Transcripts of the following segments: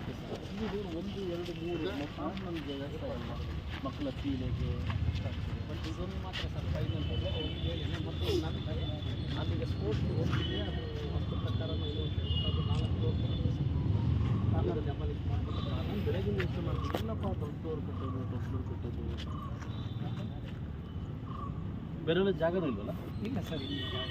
ಒಂದು ಎರಡು ಮೂರು ಮಕ್ಕಳು ನಮಗೆ ವ್ಯವಸ್ಥೆ ಇಲ್ಲ ಮಕ್ಕಳ ಎಷ್ಟಾಗ್ತದೆ ಬಟ್ ಇದೊಂದು ಮಾತ್ರ ಸರ್ ಫೈನಲ್ ಮತ್ತು ನನಗೆ ನನಗೆ ಸ್ಪೋರ್ಟ್ಸ್ ಹೋಗ್ತಿದೆ ಅದು ವಸ್ತು ಪ್ರಕಾರ ಇದು ಅದು ನಾಲ್ಕು ಸರ್ ಆಮೇಲೆ ಡೆಮಾಲಿಷ್ ಮಾಡ್ಬಿಟ್ಟು ನಾನು ಬೆಳಗ್ಗೆ ಯೋಚನೆ ಮಾಡ್ತೀನಿ ಏನಪ್ಪ ದೊಡ್ಡ ಡೋರ್ ಕಟ್ಟೋದು ದೊಡ್ಡ ಡೋರ್ ಕಟ್ಟೋದು ಬೇರೆ ಜಾಗನೂ ಇಲ್ವಲ್ಲ? ಇಲ್ಲ ಸರ್ ಇಲ್ಲಿ ಜಾಗ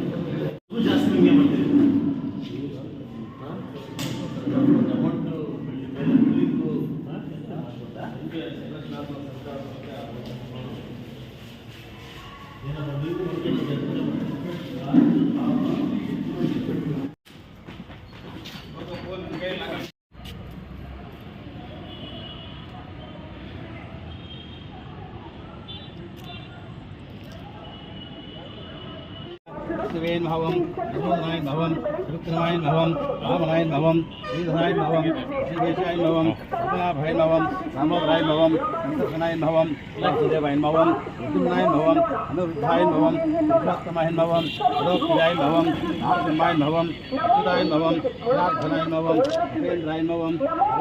नारायण भव नारायण भवम रुद्रनारायण भवम रामनारायण भवम श्रीधरायण भवम श्रीवेशायण भवम रुद्रनाभरायण भव रामोभरायण भव अंतर्षनायण भव लक्ष्मीदेवायण भव रुद्रनारायण भव अनुरुद्धायण भव रुद्रास्तमायण भव लोकप्रियायण भव नारसिंहायण भव अच्युतायण भव नारधनायण भव सुरेंद्रायण भव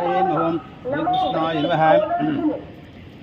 हरेण भवम हरे कृष्णाय नमः।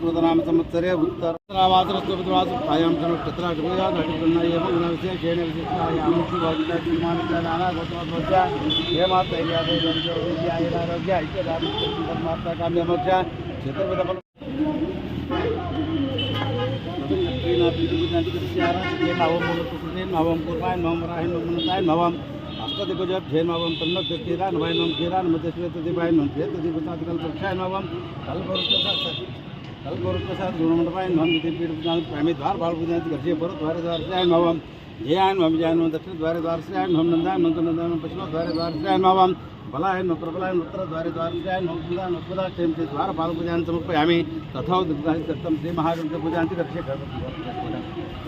कृतनाम संवत्सरे उत्तरनामात्रस्वपितुरासुप्तायां चतुराटुकया घटिप्रन्नय एव गुणविषये केन विशिष्टायामुक्तिभागितानागोत्रोद्भवस्य हेमात्तैर्यादयैरन्त्योग्यायैरारोग्य ऐक्यदार्मात्ता काम्यमोक्ष क्षेत्रपदफल मावम मावम कुर्बाय मावम राय ममनताय मावम अष्टद गजब झेन मावम तन्नत देतीरान भाई नम केरान मदेश्वेत दिवाय नम झेत दिवतात कल प्रक्षाय मावम कल कल गौरव प्रसाद गुणमंडपाय नम जिते पीठ बुदान प्रामी द्वार बाल बुदान घरसे भरत द्वारे द्वार श्रेय मावम जयान मम जयान मम दक्षिण द्वारे द्वार श्रेय मम नंदाय मंत्र नंदाय मम पश्चिम द्वारे द्वार श्रेय मावम बलायन नव प्रबलायन उत्तर द्वार द्वार से नवम सुदान उपदा क्षेम से द्वार बाल पुजान समर्पयामि तथा दिग्गाहि दत्तम श्री महागणपति पुजान्ति गर्जे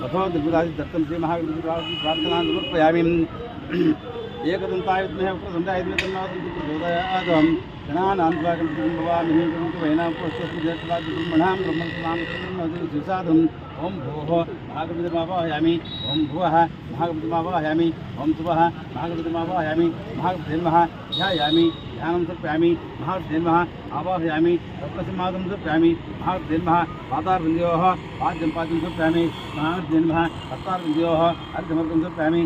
तथा दिग्विराज दत्तं श्री महागणपति प्रार्थना समर्पयामि एकदन्ताय बोधयाद गणानां भो कुटुम्बवामिहि कुटुम्ब वैनापुरस्वस्ति जयत्वादि ब्रह्मणां ब्रह्मस्वां सुसाधं। ॐ भोः भागवतमावाहयामि ॐ भुवः भागवतमावाहयामि ॐ सुवः भागवतमावाहयामि भागवतेन्वः ध्यायामि। ध्यानं सप्यामि भागवतेन्वः पाद्यम सप्तसमादं सप्यामि भागवतेन्वः पातार्विन्द्योः पाद्यं पाद्यं सप्यामि भागवतेन्वः हस्तार्विन्द्योः अर्धमर्गं सप्यामि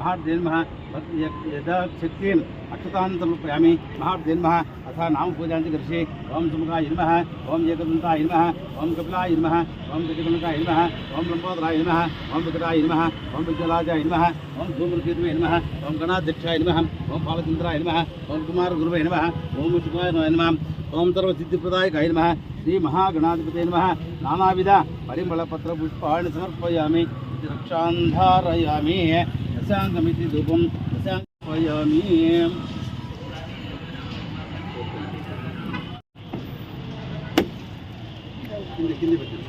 भागवतेन्वः यदा शक्तिन अक्षतान्तमुपयामि अथा नाम पूजा कृषि ओं सुमुखाय नमः ओं एकदन्ताय नमः ओं ओम नमः ओं ओम नमः ओं लम्बोदराय नमः ओं विकटाय नमः ओं विजयराजाय नमः ओं धूमृतीर्वे नमः ओं गणाध्यक्षाय नमः ओं पालचन्द्राय नमः ओं कुमारगुरुवे नमः ओं शुक्लाय नमः ओं सर्वसिद्धिप्रदायकाय नमः श्री महागणाधिपति नमः नानाविध परिमलपत्रपुष्पाणि समर्पयामि रक्षान्धारयामि దశాంగమితి ధూపం దశాంగయామి కింద కింద పెట్టండి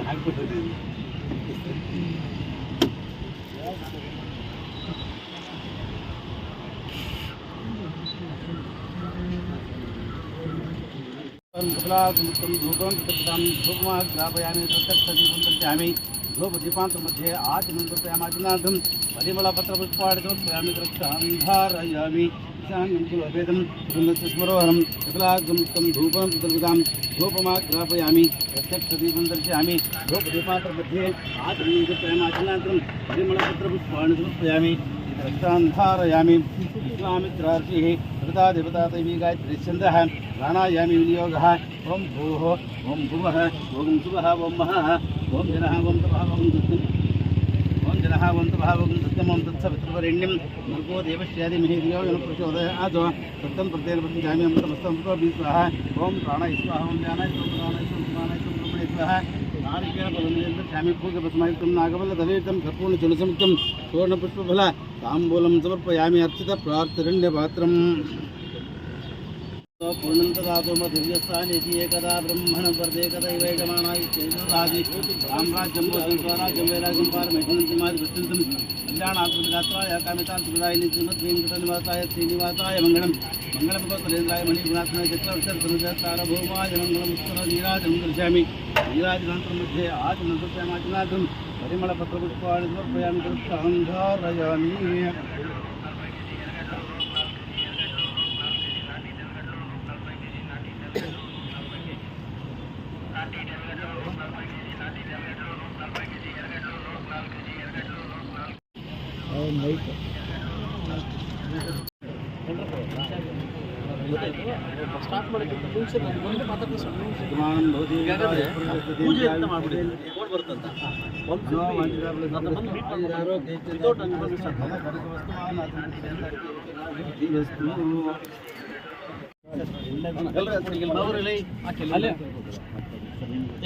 నాకు चला कमी झोपण त्याच्यानं झोप ग्रापयामी प्रत्यक्षाने गुणपत्ते आम्ही झोप दीपांतमध्ये आठ नंतर आमादिनाथम स्मरोहरं कपिलागं धूपं दुर्गतां धूपमाग्रापयामि प्रत्यक्षदीपं दर्शयामि धूपदीपात्रमध्ये आचरणं प्रेमाचनान्तरं परिमलपत्रपुष्पाणि समर्पयामि द्रष्टान्धारयामि विश्वामित्रार्चिः देवता दैवी गायत्री छन्दः प्राणायामि विनियोगः। ॐ भूः, ॐ भुवः, ॐ शुभः ॐ महः, ॐ जनः, ॐ तपः, ॐ दत्तम् ॐ जनः, ॐ तपः, ॐ दत्तम् ॐ तत्सवितृवरेण्यं भर्गो देवश्यादिमहि धियो प्रचोदयात्। सत्यं प्रत्येन प्रतिजामि अमृतमस्तं पुरोऽपि स्वाहा। ॐ प्राणाय स्वाहा, ॐ प्राणाय स्वाहा प्राणाय स्वाहा। ఆరోగ్యపదమేతం నాగబలధవేతం కర్పూర్ణ చులసముక్తం సువర్ణపుష్పఫల తాంబూలం సమర్పయామి అర్చిత ప్రార్థరణ్యపాత్రం పూర్ణంతదాతోమ దివ్యస్థాని ఏకదా బ్రహ్మణ వర్దేకదైవేగమానాది రామ్రాజ్యం స్వరాజ్యం వైరాగ్యం పారమేషణంతిమాది కృష్ణంతం కళ్యాణాత్మక కామితాత్మదాయ శ్రీమద్వేంకటనివాసాయ శ్రీనివాసాయ మంగళం మంగళపగోత్రేంద్రాయమణి గుణాత్మక్షత్రభౌమాయ మంగళముత్తర నీరాజం దర్శామి నీరాజనంతరం మధ్య ఆదినంతరం పరిమళపత్రపుష్పాన్ని సమర్పయామి.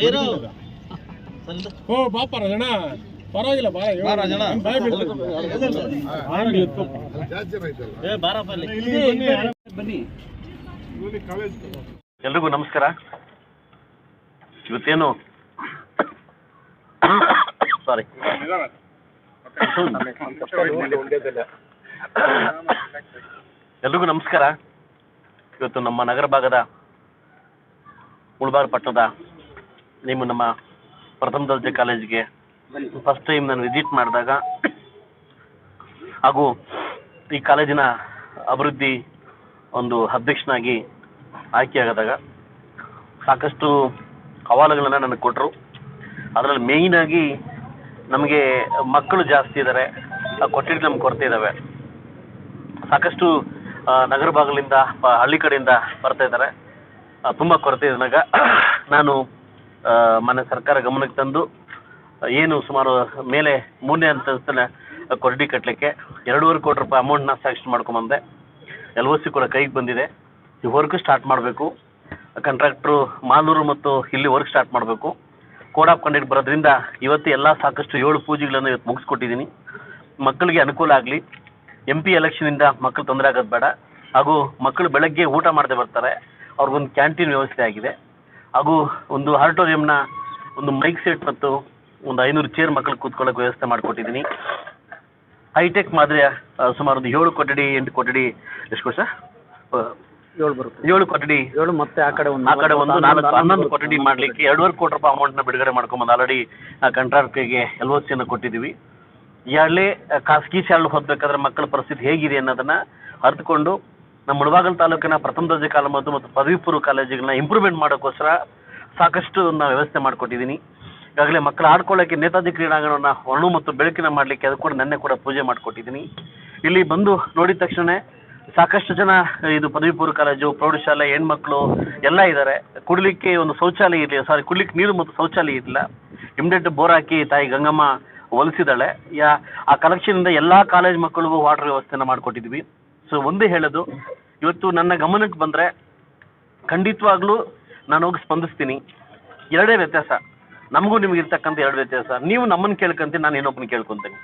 ಏನು ಓ ಬಾಪ ರಾಜಣ್ಣ ಪರವಾಗಿಲ್ಲ ಬಾ. ಬಾ ರಾಜಣ್ಣ. ಬಾಯ್ ಬಿಡ್ತು. ಆಗ್ಲಿ ಎತ್ತು. ಏ ಬಾರಪ್ಪ ಬನ್ನಿ. ಎಲ್ರಿಗೂ ನಮಸ್ಕಾರ. ಇವತ್ತೇನು? ಸಾರಿ ಎಲ್ರಿಗೂ ನಮಸ್ಕಾರ. ಇವತ್ತು ನಮ್ಮ ನಗರ ಭಾಗದ ಮುಳಬಾಗ ಪಟ್ಟಣದ ನಿಮ್ಮ ನಮ್ಮ ಪ್ರಥಮ ದರ್ಜೆ ಕಾಲೇಜಿಗೆ ಫಸ್ಟ್ ಟೈಮ್ ನಾನು ವಿಸಿಟ್ ಮಾಡಿದಾಗ ಹಾಗೂ ಈ ಕಾಲೇಜಿನ ಅಭಿವೃದ್ಧಿ ಒಂದು ಅಧ್ಯಕ್ಷನಾಗಿ ಆಯ್ಕೆಯಾಗದಾಗ ಸಾಕಷ್ಟು ಸವಾಲುಗಳನ್ನು ನನಗೆ ಕೊಟ್ಟರು ಅದರಲ್ಲಿ ಮೇಯ್ನಾಗಿ ನಮಗೆ ಮಕ್ಕಳು ಜಾಸ್ತಿ ಇದ್ದಾರೆ ಕೊಠಡಿ ನಮ್ಗೆ ಕೊರತೆ ಇದ್ದಾವೆ ಸಾಕಷ್ಟು ನಗರ ಭಾಗಗಳಿಂದ ಹಳ್ಳಿ ಕಡೆಯಿಂದ ಬರ್ತಾ ಇದ್ದಾರೆ ತುಂಬ ಕೊರತೆ ಇದ್ದಾಗ ನಾನು ಮನೆ ಸರ್ಕಾರ ಗಮನಕ್ಕೆ ತಂದು, ಏನು ಸುಮಾರು ಮೇಲೆ ಮೂರನೇ ಅಂತಸ್ತಿನ ಕೊಠಡಿ ಕಟ್ಟಲಿಕ್ಕೆ ಎರಡೂವರೆ ಕೋಟಿ ರೂಪಾಯಿ ಅಮೌಂಟ್ನ ಸ್ಯಾಕ್ಷನ್ ಮಾಡ್ಕೊಂಬಂದೆ ಎಲ್ ಓ ಸಿ ಕೂಡ ಕೈಗೆ ಬಂದಿದೆ. ಈ ವರ್ಕ್ ಸ್ಟಾರ್ಟ್ ಮಾಡಬೇಕು. ಕಾಂಟ್ರಾಕ್ಟ್ರು ಮಾಲೂರು ಮತ್ತು ಇಲ್ಲಿ ವರ್ಕ್ ಸ್ಟಾರ್ಟ್ ಮಾಡಬೇಕು. ಕೋಡ್ ಆಫ್ ಬರೋದ್ರಿಂದ ಇವತ್ತು ಎಲ್ಲ ಸಾಕಷ್ಟು ಏಳು ಪೂಜೆಗಳನ್ನು ಇವತ್ತು ಮುಗಿಸ್ಕೊಟ್ಟಿದ್ದೀನಿ. ಮಕ್ಕಳಿಗೆ ಅನುಕೂಲ ಆಗಲಿ. ಎಂ ಪಿ ಎಲೆಕ್ಷನಿಂದ ಮಕ್ಕಳು ತೊಂದರೆ ಆಗೋದು ಬೇಡ. ಹಾಗೂ ಮಕ್ಕಳು ಬೆಳಗ್ಗೆ ಊಟ ಮಾಡದೆ ಬರ್ತಾರೆ. ಅವ್ರಿಗೊಂದು ಕ್ಯಾಂಟೀನ್ ವ್ಯವಸ್ಥೆ ಆಗಿದೆ. ಹಾಗೂ ಒಂದು ಆಡಿಟೋರಿಯಂನ ಒಂದು ಮೈಕ್ ಸೆಟ್ ಮತ್ತು ಒಂದು ಐನೂರು ಚೇರ್ ಮಕ್ಕಳು ಕೂತ್ಕೊಳ್ಳೋಕೆ ವ್ಯವಸ್ಥೆ ಮಾಡಿಕೊಟ್ಟಿದ್ದೀನಿ. ಹೈಟೆಕ್ ಮಾದರಿಯ ಸುಮಾರು ಒಂದು ಏಳು ಕೊಠಡಿ ಎಂಟು ಕೊಠಡಿ ಎಷ್ಟು ಸರ್? ಏಳು ಬರುತ್ತೆ. ಏಳು ಕೊಠಡಿ. ಏಳು ಮತ್ತೆ ಆ ಕಡೆ ಒಂದು ಆ ಕಡೆ ಒಂದು ನಾಲ್ಕು ಹನ್ನೊಂದು ಕೊಠಡಿ ಮಾಡಲಿಕ್ಕೆ ಎರಡೂವರೆ ಕೋಟಿ ರೂಪಾಯಿ ಅಮೌಂಟ್ನ ಬಿಡುಗಡೆ ಮಾಡ್ಕೊಂಬಂದು ಆಲ್ರೆಡಿ ಕಾಂಟ್ರಾಕ್ಟ್ಗೆ ಎಲ್ ಒ ಸಿಯನ್ನು ಕೊಟ್ಟಿದ್ದೀವಿ. ಈಗಾಗಲೇ ಖಾಸಗಿ ಶಾಲೆ ಹೋಗ್ಬೇಕಾದ್ರೆ ಮಕ್ಕಳ ಪರಿಸ್ಥಿತಿ ಹೇಗಿದೆ ಅನ್ನೋದನ್ನ ಅರಿತುಕೊಂಡು ನಮ್ಮ ಮುಳಬಾಗಲ್ ತಾಲೂಕಿನ ಪ್ರಥಮ ದರ್ಜೆ ಕಾಲ ಮತ್ತು ಮತ್ತು ಪದವಿ ಪೂರ್ವ ಕಾಲೇಜುಗಳನ್ನ ಇಂಪ್ರೂವ್ಮೆಂಟ್ ಮಾಡೋಕ್ಕೋಸ್ಕರ ಸಾಕಷ್ಟು ನಾವು ವ್ಯವಸ್ಥೆ ಮಾಡಿಕೊಟ್ಟಿದ್ದೀನಿ. ಈಗಾಗಲೇ ಮಕ್ಕಳು ಆಡ್ಕೊಳ್ಳೋಕ್ಕೆ ನೇತಾಜಿ ಕ್ರೀಡಾಂಗಣವನ್ನು ಒಣ ಮತ್ತು ಬೆಳಕಿನ ಮಾಡಲಿಕ್ಕೆ ಅದು ಕೂಡ ನೆನ್ನೆ ಕೂಡ ಪೂಜೆ ಮಾಡಿಕೊಟ್ಟಿದ್ದೀನಿ. ಇಲ್ಲಿ ಬಂದು ನೋಡಿದ ತಕ್ಷಣ ಸಾಕಷ್ಟು ಜನ, ಇದು ಪದವಿ ಪೂರ್ವ ಕಾಲೇಜು, ಪ್ರೌಢಶಾಲೆ, ಹೆಣ್ಮಕ್ಳು ಎಲ್ಲ ಇದ್ದಾರೆ. ಕುಡಿಲಿಕ್ಕೆ ಒಂದು ಶೌಚಾಲಯ ಇರಲಿಲ್ಲ. ಸಾರಿ ಕುಡಲಿಕ್ಕೆ ನೀರು ಮತ್ತು ಶೌಚಾಲಯ ಇರಲಿಲ್ಲ. ಇಮ್ಡಿಯೇಟ್ ಬೋರ್ ಹಾಕಿ ತಾಯಿ ಗಂಗಮ್ಮ ಒಲಿಸಿದಾಳೆ ಯಾ, ಆ ಕಲೆಕ್ಷನಿಂದ ಎಲ್ಲ ಕಾಲೇಜ್ ಮಕ್ಕಳಿಗೂ ವಾಟರ್ ವ್ಯವಸ್ಥೆನ ಮಾಡಿಕೊಟ್ಟಿದ್ವಿ. ಸೊ ಒಂದೇ ಹೇಳೋದು, ಇವತ್ತು ನನ್ನ ಗಮನಕ್ಕೆ ಬಂದರೆ ಖಂಡಿತವಾಗ್ಲೂ ನಾನು ಹೋಗಿ ಸ್ಪಂದಿಸ್ತೀನಿ. ಎರಡೇ ವ್ಯತ್ಯಾಸ. ನಮಗೂ ನಿಮ್ಗೆ ಇರ್ತಕ್ಕಂಥ ಎರಡು ವ್ಯತ್ಯಾಸ. ನೀವು ನಮ್ಮನ್ನು ಕೇಳ್ಕೊಂತೀನಿ, ನಾನು ಇನ್ನೊಬ್ಬನ ಕೇಳ್ಕೊತೀನಿ.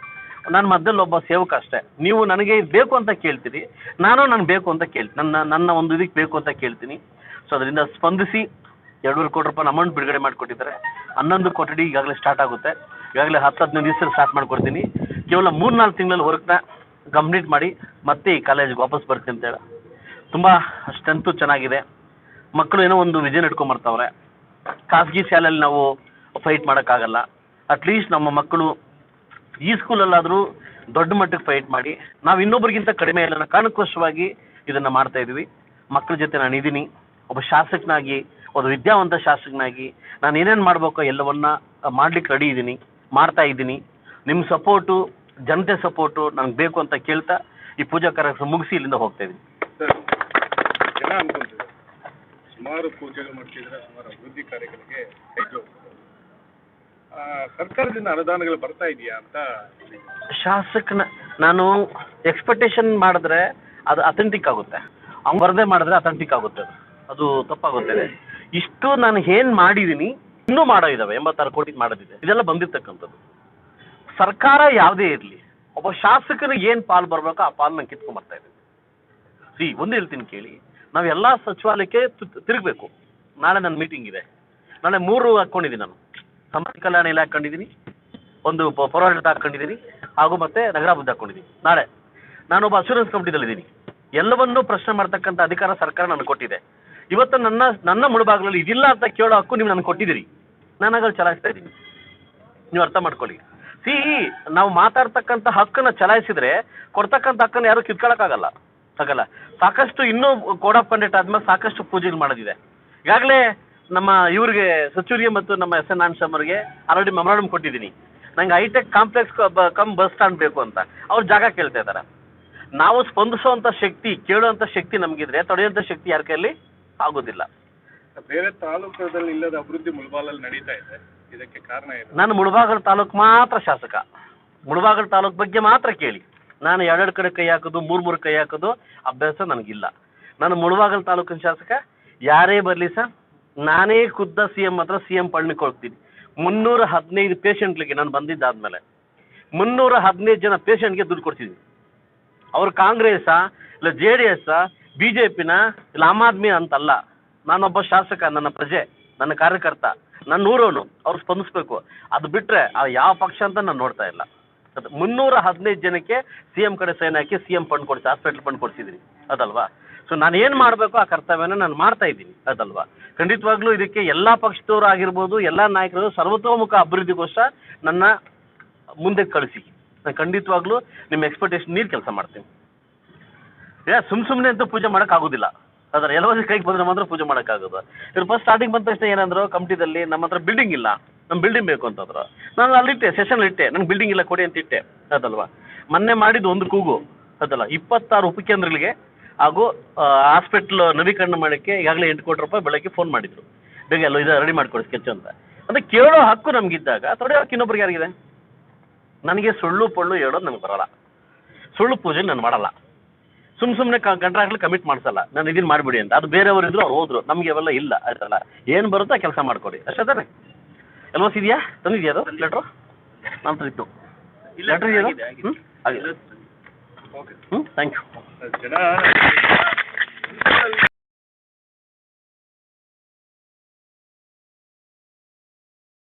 ನಾನು ಮಧ್ಯದಲ್ಲಿ ಒಬ್ಬ ಸೇವಕ ಅಷ್ಟೇ. ನೀವು ನನಗೆ ಬೇಕು ಅಂತ ಕೇಳ್ತೀರಿ, ನಾನು ನನಗೆ ಬೇಕು ಅಂತ ಕೇಳ್ತೀನಿ. ನನ್ನ ನನ್ನ ಒಂದು ಇದಕ್ಕೆ ಬೇಕು ಅಂತ ಕೇಳ್ತೀನಿ. ಸೊ ಅದರಿಂದ ಸ್ಪಂದಿಸಿ ಎರಡೂವರೆ ಕೋಟಿ ರೂಪಾಯಿ ಅಮೌಂಟ್ ಬಿಡುಗಡೆ ಮಾಡಿಕೊಟ್ಟಿದ್ದಾರೆ. ಹನ್ನೊಂದು ಕೊಠಡಿ ಈಗಾಗಲೇ ಸ್ಟಾರ್ಟ್ ಆಗುತ್ತೆ. ಈಗಾಗಲೇ ಹತ್ತು ಹದಿನೈದು ದಿವಸದಲ್ಲಿ ಸ್ಟಾರ್ಟ್ ಮಾಡಿಕೊಡ್ತೀನಿ. ಕೇವಲ ಮೂರು ನಾಲ್ಕು ತಿಂಗಳಲ್ಲಿ ವರ್ಕ್ನ ಕಂಪ್ಲೀಟ್ ಮಾಡಿ ಮತ್ತೆ ಈ ಕಾಲೇಜಿಗೆ ವಾಪಸ್ ಬರ್ತೀನಿ ಅಂತ ಹೇಳ. ತುಂಬ ಸ್ಟ್ರೆಂತು ಚೆನ್ನಾಗಿದೆ. ಮಕ್ಕಳು ಏನೋ ಒಂದು ವಿಜಯ ಇಟ್ಕೊಂಬರ್ತಾವ್ರೆ ಖಾಸಗಿ ಶಾಲೆಯಲ್ಲಿ ನಾವು ಫೈಟ್ ಮಾಡೋಕ್ಕಾಗಲ್ಲ. ಅಟ್ಲೀಸ್ಟ್ ನಮ್ಮ ಮಕ್ಕಳು ಈ ಸ್ಕೂಲಲ್ಲಾದರೂ ದೊಡ್ಡ ಮಟ್ಟಕ್ಕೆ ಫೈಟ್ ಮಾಡಿ, ನಾವು ಇನ್ನೊಬ್ರಿಗಿಂತ ಕಡಿಮೆ ಇಲ್ಲ ಕಾರಣಕ್ಕೋಸ್ಕರವಾಗಿ ಇದನ್ನು ಮಾಡ್ತಾ ಇದ್ದೀವಿ. ಮಕ್ಕಳ ಜೊತೆ ನಾನು ಇದ್ದೀನಿ. ಒಬ್ಬ ಶಾಸಕನಾಗಿ ಒಂದು ವಿದ್ಯಾವಂತ ಶಾಸಕನಾಗಿ ನಾನು ಏನೇನು ಮಾಡಬೇಕೋ ಎಲ್ಲವನ್ನ ಮಾಡ್ಲಿಕ್ಕೆ ರೆಡಿ ಇದ್ದೀನಿ, ಮಾಡ್ತಾ ಇದ್ದೀನಿ. ನಿಮ್ಮ ಸಪೋರ್ಟು ಜನತೆ ಸಪೋರ್ಟು ನನಗೆ ಬೇಕು ಅಂತ ಕೇಳ್ತಾ ಈ ಪೂಜಾ ಕಾರ್ಯಕ್ರಮ ಮುಗಿಸಿ ಇಲ್ಲಿಂದ ಹೋಗ್ತಾ ಇದ್ದೀನಿ. ಸುಮಾರು ಪೂಜೆಗಳು ಮಾಡ್ತಿದ್ರೆ ಸುಮಾರು ಅಭಿವೃದ್ಧಿ ಕಾರ್ಯಗಳಿಗೆ ಸರ್ಕಾರದಿಂದ ಅನುದಾನಗಳು ಬರ್ತಾ ಇದೆಯಾ ಅಂತ ಶಾಸಕನ, ನಾನು ಎಕ್ಸ್ಪೆಕ್ಟೇಷನ್ ಮಾಡಿದ್ರೆ ಅದು ಅಥೆಂಟಿಕ್ ಆಗುತ್ತೆ. ಅವ್ನು ಬರದೇ ಮಾಡಿದ್ರೆ ಅಥೆಂಟಿಕ್ ಆಗುತ್ತೆ ಅದು. ತಪ್ಪಾಗುತ್ತೆ. ಇಷ್ಟು ನಾನು ಏನ್ ಮಾಡಿದೀನಿ, ಇನ್ನೂ ಮಾಡೋ ಇದಾವೆ, ಎಂಬತ್ತಾರು ಕೋಟಿ ಮಾಡೋದಿದೆ. ಇದೆಲ್ಲ ಬಂದಿರ್ತಕ್ಕಂಥದ್ದು. ಸರ್ಕಾರ ಯಾವುದೇ ಇರಲಿ, ಒಬ್ಬ ಶಾಸಕನಿಗೆ ಏನು ಪಾಲು ಬರ್ಬೇಕು ಆ ಪಾಲು ಕಿತ್ಕೊಂಡ್ ಬರ್ತಾ ಇದೆ. ಸಿ ಒಂದು ಹೇಳ್ತೀನಿ ಕೇಳಿ. ನಾವೆಲ್ಲ ಸಚಿವಾಲಯಕ್ಕೆ ತಿರುಗಬೇಕು. ನಾಳೆ ನನ್ನ ಮೀಟಿಂಗ್ ಇದೆ. ನಾಳೆ ಮೂರು ಹಾಕ್ಕೊಂಡಿದ್ದೀನಿ ನಾನು. ಸಮಾಜ ಕಲ್ಯಾಣ ಇಲಾಖೆ ಹಾಕೊಂಡಿದ್ದೀನಿ ಒಂದು ಪೌರಾಡಳಿತ ಹಾಕೊಂಡಿದ್ದೀನಿ ಹಾಗೂ ಮತ್ತೆ ನಗರಾಭಿವೃದ್ಧಿ ಹಾಕೊಂಡಿದ್ದೀನಿ ನಾಳೆ ನಾನೊಬ್ಬ ಅಶೂರೆನ್ಸ್ ಕಂಪ್ನಿದಲ್ಲಿದ್ದೀನಿ ಎಲ್ಲವನ್ನೂ ಪ್ರಶ್ನೆ ಮಾಡ್ತಕ್ಕಂಥ ಅಧಿಕಾರ ಸರ್ಕಾರ ನನಗೆ ಕೊಟ್ಟಿದೆ. ಇವತ್ತು ನನ್ನ ನನ್ನ ಮುಳುಬಾಗಿಲಲ್ಲಿ ಇದಿಲ್ಲ ಅಂತ ಕೇಳೋ ಹಕ್ಕು ನೀವು ನನಗೆ ಕೊಟ್ಟಿದ್ದೀರಿ. ನಾನು ಆಗಲ್ಲಿ ಚಲಾಯಿಸ್ತಾ ಇದ್ದೀನಿ. ನೀವು ಅರ್ಥ ಮಾಡ್ಕೊಳ್ಳಿ. ಸಿ ನಾವು ಮಾತಾಡ್ತಕ್ಕಂಥ ಹಕ್ಕನ್ನು ಚಲಾಯಿಸಿದ್ರೆ ಕೊಡ್ತಕ್ಕಂಥ ಹಕ್ಕನ್ನು ಯಾರು ಕಿತ್ಕೊಳ್ಳೋಕ್ಕಾಗಲ್ಲ ಆಗಲ್ಲ ಸಾಕಷ್ಟು ಇನ್ನೂ ಕೋಡ್ ಆಫ್ ಕಂಡಕ್ಟ್ ಆದ್ಮೇಲೆ ಸಾಕಷ್ಟು ಪೂಜೆಗಳು ಮಾಡೋದಿದೆ. ಈಗಾಗಲೇ ನಮ್ಮ ಇವ್ರಿಗೆ ಸಚಿವರಿಗೆ ಮತ್ತು ನಮ್ಮ ಎಸ್ ಎನ್ ನಾನ್ಶಮ್ ಅವರಿಗೆ ಆಲ್ರೆಡಿ ಮೆಮೊರಾಂಡಮ್ ಕೊಟ್ಟಿದ್ದೀನಿ. ನಂಗೆ hi-tech complex cum bus stand ಬೇಕು ಅಂತ. ಅವ್ರು ಜಾಗ ಕೇಳ್ತಾ ಇದ್ದಾರೆ ನಾವು ಸ್ಪಂದಿಸುವಂಥ ಶಕ್ತಿ ಕೇಳುವಂಥ ಶಕ್ತಿ ನಮಗಿದ್ರೆ ತಡೆಯುವಂಥ ಶಕ್ತಿ ಯಾರ ಕೈಯಲ್ಲಿ? ಆಗೋದಿಲ್ಲ. ಬೇರೆ ತಾಲೂಕದಲ್ಲಿ ಇಲ್ಲದ ಅಭಿವೃದ್ಧಿ ಮುಳಬಾಲಲ್ಲಿ ನಡೀತಾ ಇದೆ. ಇದಕ್ಕೆ ಕಾರಣ ಏನು? ನಾನು ಮುಳಬಾಗಲ್ ತಾಲೂಕು ಮಾತ್ರ ಶಾಸಕ. ಮುಳಬಾಗಲ್ ತಾಲೂಕು ಬಗ್ಗೆ ಮಾತ್ರ ಕೇಳಿ. ನಾನು ಎರಡೆರಡು ಕಡೆ ಕೈ ಹಾಕೋದು ಮೂರು ಮೂರು ಕೈ ಹಾಕೋದು ಅಭ್ಯಾಸ ನನಗಿಲ್ಲ. ನಾನು ಮುಳಬಾಗಲ್ ತಾಲೂಕಿನ ಶಾಸಕ. ಯಾರೇ ಬರಲಿ ಸರ್ ನಾನೇ ಖುದ್ದ ಸಿ ಎಂ ಹತ್ರ ಸಿ ಎಂ ಹೋಗ್ತೀನಿ ಮುನ್ನೂರ ಹದಿನೈದು ಪೇಷಂಟ್ಲಿಗೆ ನಾನು ಬಂದಿದ್ದಾದ್ಮೇಲೆ ಮುನ್ನೂರ ಹದಿನೈದು ಜನ ಪೇಷಂಟ್ಗೆ ದುಡ್ಡು ಕೊಡ್ತಿದ್ದೀನಿ ಅವ್ರು ಕಾಂಗ್ರೆಸ್ಸಾ, ಇಲ್ಲ ಜೆ ಡಿ ಎಸ್ಸಾ, ಬಿ ಜೆ ಪಿನ, ಇಲ್ಲ ಆಮ್ ಆದ್ಮಿ ಅಂತಲ್ಲ, ನಾನೊಬ್ಬ ಶಾಸಕ, ನನ್ನ ಪ್ರಜೆ, ನನ್ನ ಕಾರ್ಯಕರ್ತ, ನನ್ನ ಊರವನು, ಅವ್ರು ಸ್ಪಂದಿಸ್ಬೇಕು. ಅದು ಬಿಟ್ಟರೆ ಯಾವ ಪಕ್ಷ ಅಂತ ನಾನು ನೋಡ್ತಾ ಇಲ್ಲ. ಮುನ್ನೂರ ಹದಿನೈದು ಜನಕ್ಕೆ ಸಿ ಎಂ ಕಡೆ ಸೈನ್ ಹಾಕಿ ಸಿ ಎಂ ಫಂಡ್ ಕೊಡಿಸಿ ಹಾಸ್ಪಿಟ್ಲ್ ಫಂಡ್ ಕೊಡಿಸಿದ್ದೀನಿ ಅದಲ್ವಾ? ಸೊ ನಾನು ಏನು ಮಾಡಬೇಕು ಆ ಕರ್ತವ್ಯನ ನಾನು ಮಾಡ್ತಾ ಇದ್ದೀನಿ, ಅದಲ್ವಾ? ಖಂಡಿತವಾಗ್ಲೂ ಇದಕ್ಕೆ ಎಲ್ಲ ಪಕ್ಷದವರು ಆಗಿರ್ಬೋದು, ಎಲ್ಲ ನಾಯಕರು ಸರ್ವತೋಮುಖ ಅಭಿವೃದ್ಧಿಗೋಸ್ಕರ ನನ್ನ ಮುಂದೆ ಕಳಿಸಿ. ನಾನು ಖಂಡಿತವಾಗ್ಲೂ ನಿಮ್ಮ ಎಕ್ಸ್ಪೆಕ್ಟೇಷನ್ ನೀರು ಕೆಲಸ ಮಾಡ್ತೀನಿ. ಏ ಸುಮ್ ಸುಮ್ಮನೆ ಅಂತೂ ಪೂಜೆ ಮಾಡೋಕ್ಕಾಗೋದಿಲ್ಲ. ಅದರ ಎಲ್ಲವೂ ಕೈಗೆ ಬಂದ್ರೆ ಮಾತ್ರ ಪೂಜೆ ಮಾಡೋಕ್ಕಾಗೋದು. ಇವ್ರು ಫಸ್ಟ್ ಸ್ಟಾರ್ಟಿಂಗ್ ಬಂದ ತಕ್ಷಣ ಏನಂದ್ರು, ಕಮಿಟಿದಲ್ಲಿ ನಮ್ಮ ಹತ್ರ ಬಿಲ್ಡಿಂಗ್ ಇಲ್ಲ ನಮ್ಮ ಬಿಲ್ಡಿಂಗ್ ಬೇಕು ಅಂತಂದ್ರು. ನಾನು ಅಲ್ಲಿಟ್ಟೆ ಸೆಷನ್ ಇಟ್ಟೆ, ನಂಗೆ ಬಿಲ್ಡಿಂಗ್ ಇಲ್ಲ ಕೊಡಿ ಅಂತ ಇಟ್ಟೆ, ಅದಲ್ವಾ? ಮೊನ್ನೆ ಮಾಡಿದ್ದು ಒಂದು ಕೂಗು, ಅದಲ್ಲ, ಇಪ್ಪತ್ತಾರು ಉಪಕೇಂದ್ರಗಳಿಗೆ ಹಾಗೂ ಹಾಸ್ಪಿಟ್ಲ್ ನವೀಕರಣ ಮಾಡೋಕ್ಕೆ ಈಗಾಗಲೇ ಎಂಟು ಕೋಟಿ ರೂಪಾಯಿ ಬೆಳಗ್ಗೆ ಫೋನ್ ಮಾಡಿದ್ರು. ಬೇಗ ಎಲ್ಲ ಇದು ರೆಡಿ ಮಾಡ್ಕೊಡಿ ಸ್ಕೆಚ್ ಅಂತ. ಅಂದ್ರೆ ಕೇಳೋ ಹಕ್ಕು ನಮ್ಗಿದ್ದಾಗ ತೊಡೆ ಹಕ್ಕು ಇನ್ನೊಬ್ರಿಗೆ ಯಾರಿಗಿದೆ? ನನಗೆ ಸುಳ್ಳು ಪಳ್ಳು ಹೇಳೋದು ನನಗೆ ಬರಲ್ಲ. ಸುಳ್ಳು ಪೂಜೆ ನಾನು ಮಾಡಲ್ಲ. ಸುಮ್ ಸುಮ್ಮನೆ ಕಂಟ್ರಾಕ್ಟ್ಲಿ ಕಮಿಟ್ ಮಾಡಿಸಲ್ಲ. ನಾನು ಇದನ್ನ ಮಾಡಿಬಿಡಿ ಅಂತ. ಅದು ಬೇರೆಯವರು ಇದ್ರು ಅವ್ರು ಹೋದ್ರು. ನಮಗೆ ಅವೆಲ್ಲ ಇಲ್ಲ ಆಯ್ತಲ್ಲ ಏನು ಬರುತ್ತೋ ಕೆಲಸ ಮಾಡ್ಕೊಡಿ. ಅಷ್ಟೇ ತಾನೆ? ಎಲ್ವಸ್ ಇದೆಯಾ? ತಂದಿದ್ಯಾ ಅದು? ಲೆಟ್ರು ನಾನು ತಂದಿತ್ತು ಲೆಟ್ರ್ ಇದೆಯಾ? ಹ್ಞೂ ಓಕೆ ಹ್ಞೂ ಥ್ಯಾಂಕ್ ಯು ಜನ